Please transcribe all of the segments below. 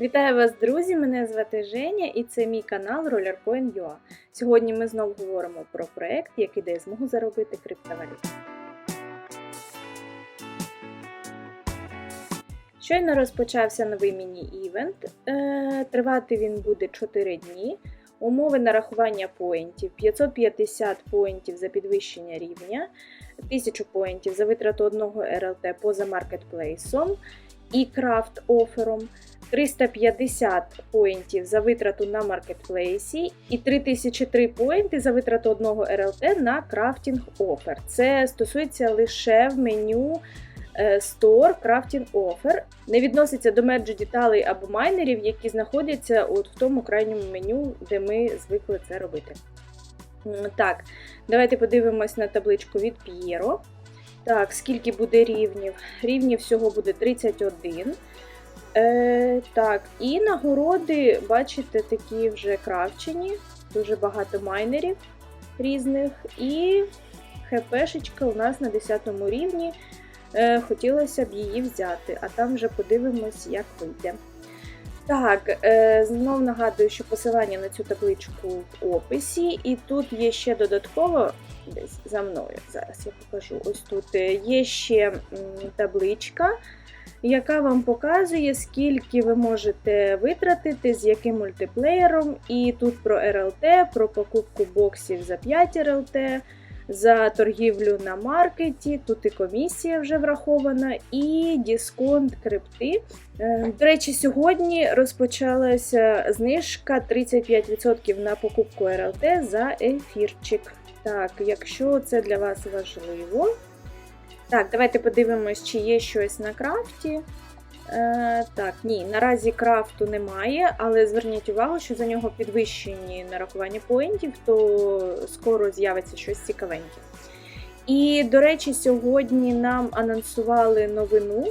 Вітаю вас, друзі! Мене звати Женя і це мій канал RollerCoin.ua. Сьогодні ми знову говоримо про проект, який дає змогу заробити криптовалюту. Щойно розпочався новий міні-івент. Е, Тривати він буде 4 дні. Умови нарахування поінтів: 550 поінтів за підвищення рівня, 1000 поінтів за витрату одного РЛТ поза маркетплейсом і крафт офером. 350 поінтів за витрату на маркетплейсі і 3003 поінти за витрату одного РЛТ на крафтінг офер. Це стосується лише в меню е, Store Crafting Offer. Не відноситься до мерджу деталей або майнерів, які знаходяться от в тому крайньому меню, де ми звикли це робити. Так, давайте подивимось на табличку від П'єро. Так, скільки буде рівнів? Рівнів всього буде 31. Е, так, і нагороди, бачите, такі вже кравчені, дуже багато майнерів різних. І ХПшечка у нас на 10 рівні. Е, хотілося б її взяти, а там вже подивимось, як вийде. Так, е, знов нагадую, що посилання на цю табличку в описі, і тут є ще додатково, десь за мною, зараз я покажу. Ось тут е, є ще табличка яка вам показує, скільки ви можете витратити, з яким мультиплеєром. І тут про РЛТ, про покупку боксів за 5 РЛТ, за торгівлю на маркеті, тут і комісія вже врахована, і дисконт крипти. Е, До речі, сьогодні розпочалася знижка 35% на покупку РЛТ за ефірчик. Так, якщо це для вас важливо. Так, давайте подивимось, чи є щось на крафті. Е, так, ні, наразі крафту немає, але зверніть увагу, що за нього підвищені нарахування поінтів, то скоро з'явиться щось цікавеньке. І, до речі, сьогодні нам анонсували новину,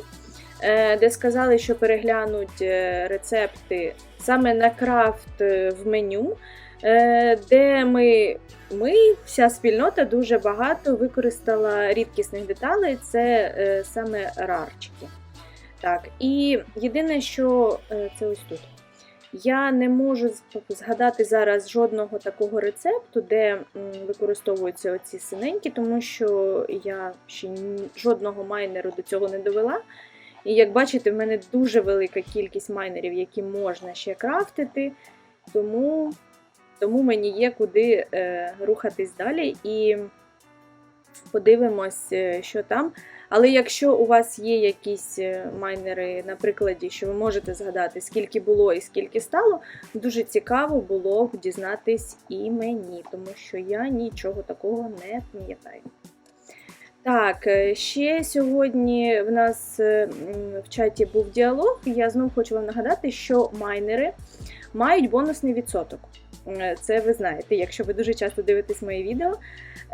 е, де сказали, що переглянуть е, рецепти саме на крафт е, в меню, де ми ми, вся спільнота, дуже багато використала рідкісних деталей, це е, саме рарчики. Так, і єдине, що е, це ось тут. Я не можу згадати зараз жодного такого рецепту, де використовуються оці синенькі, тому що я ще жодного майнеру до цього не довела. І як бачите, в мене дуже велика кількість майнерів, які можна ще крафтити. Тому тому мені є куди е, рухатись далі і подивимось, е, що там. Але якщо у вас є якісь е, майнери на прикладі, що ви можете згадати, скільки було і скільки стало, дуже цікаво було б дізнатись і мені, тому що я нічого такого не пам'ятаю. Так, ще сьогодні в нас в чаті був діалог. Я знову хочу вам нагадати, що майнери мають бонусний відсоток. Е, Це ви знаєте, якщо ви дуже часто дивитесь мої відео.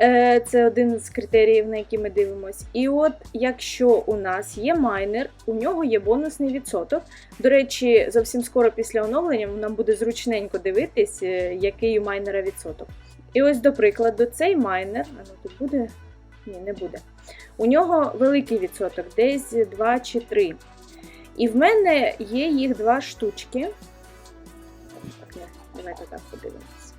Е, Це один з критеріїв, на які ми дивимось. І от якщо у нас є майнер, у нього є бонусний відсоток. До речі, зовсім скоро після оновлення нам буде зручненько дивитись, е, який у майнера відсоток. І ось, до прикладу, цей майнер, а ну тут буде. Ні, не буде. У нього великий відсоток, десь 2 чи 3. І в мене є їх два штучки. Так, не, давайте так подивимось.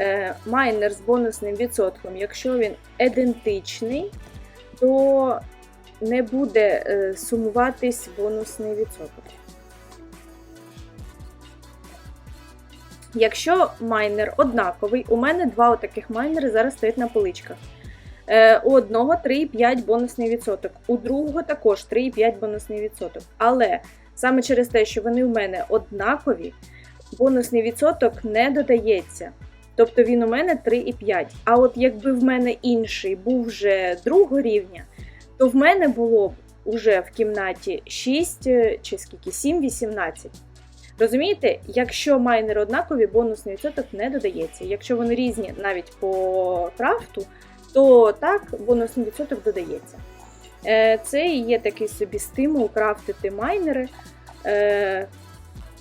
Е, майнер з бонусним відсотком, якщо він ідентичний, то не буде е, сумуватись бонусний відсоток. Якщо майнер однаковий, у мене два отаких майнери зараз стоять на поличках. Е, У одного 3,5 бонусний відсоток, у другого також 3,5 бонусний відсоток. Але саме через те, що вони у мене однакові, бонусний відсоток не додається. Тобто він у мене 3,5. А от якби в мене інший був вже другого рівня, то в мене було б уже в кімнаті 6 е, чи скільки 7-18. Розумієте, якщо майнери однакові, бонусний відсоток не додається. Якщо вони різні навіть по крафту, то так бонусний відсоток додається. Е, Це і є такий собі стимул крафтити майнери.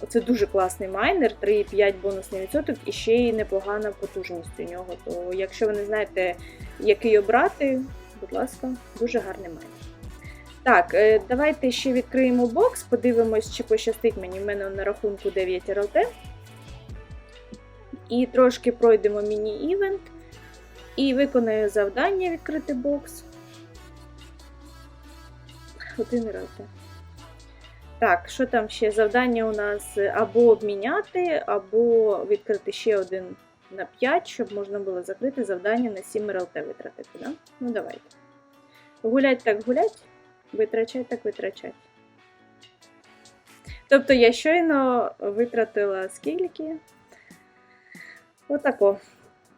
Це дуже класний майнер, 3,5 бонусний відсоток і ще й непогана потужність у нього. То якщо ви не знаєте, який обрати, будь ласка, дуже гарний майнер. Так, е, давайте ще відкриємо бокс, подивимось, чи пощастить мені. В мене на рахунку 9 РЛТ. І трошки пройдемо міні-івент. І виконаю завдання відкрити бокс. Один РЛТ. Так, що там ще? Завдання у нас або обміняти, або відкрити ще один на 5, щоб можна було закрити завдання на 7 РЛТ витратити. Да? Ну, давайте. Гулять так гулять, витрачать так витрачать. Тобто я щойно витратила скільки? Отако.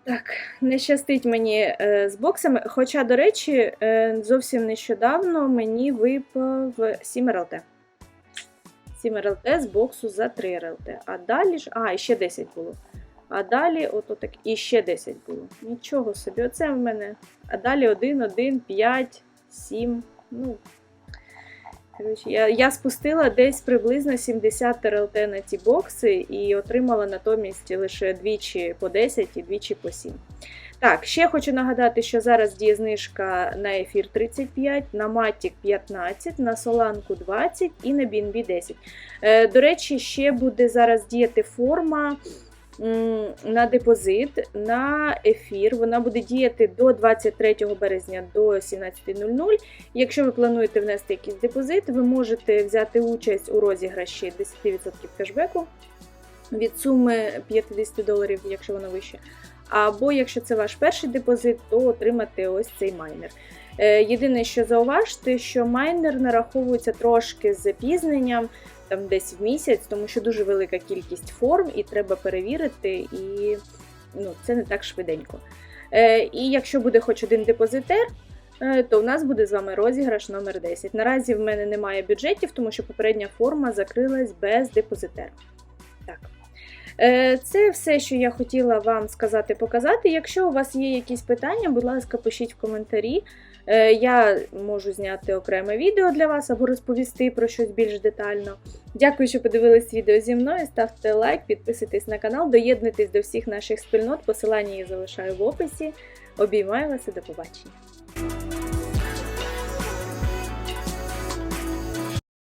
Так, не щастить мені е, з боксами. Хоча, до речі, е, зовсім нещодавно мені випав 7 РЛТ. 7 РЛТ з боксу за 3 РЛТ. А далі ж. А, і ще 10 було. А далі, ото так, і ще 10 було. Нічого собі, оце в мене. А далі 1, 1, 5, 7. Ну. Я, я спустила десь приблизно 70 РЛТ на ці бокси і отримала натомість лише двічі по 10 і двічі по 7. Так, ще хочу нагадати, що зараз діє знижка на ефір 35, на Matic 15, на Соланку 20 і на BNB 10. Е, до речі, ще буде зараз діяти форма на депозит на ефір. Вона буде діяти до 23 березня до 17.00. Якщо ви плануєте внести якийсь депозит, ви можете взяти участь у розіграші 10% кешбеку від суми 50 доларів, якщо вона вища. Або якщо це ваш перший депозит, то отримати ось цей майнер. Е, Єдине, що зауважте, що майнер нараховується трошки з запізненням, там десь в місяць, тому що дуже велика кількість форм, і треба перевірити, і ну, це не так швиденько. Е, І якщо буде хоч один депозитер, е, то у нас буде з вами розіграш номер 10. Наразі в мене немає бюджетів, тому що попередня форма закрилась без депозитера. Так. Е, Це все, що я хотіла вам сказати, показати. Якщо у вас є якісь питання, будь ласка, пишіть в коментарі. Е, Я можу зняти окреме відео для вас або розповісти про щось більш детально. Дякую, що подивились відео зі мною. Ставте лайк, підписуйтесь на канал, доєднуйтесь до всіх наших спільнот. Посилання я залишаю в описі. Обіймаю вас і до побачення!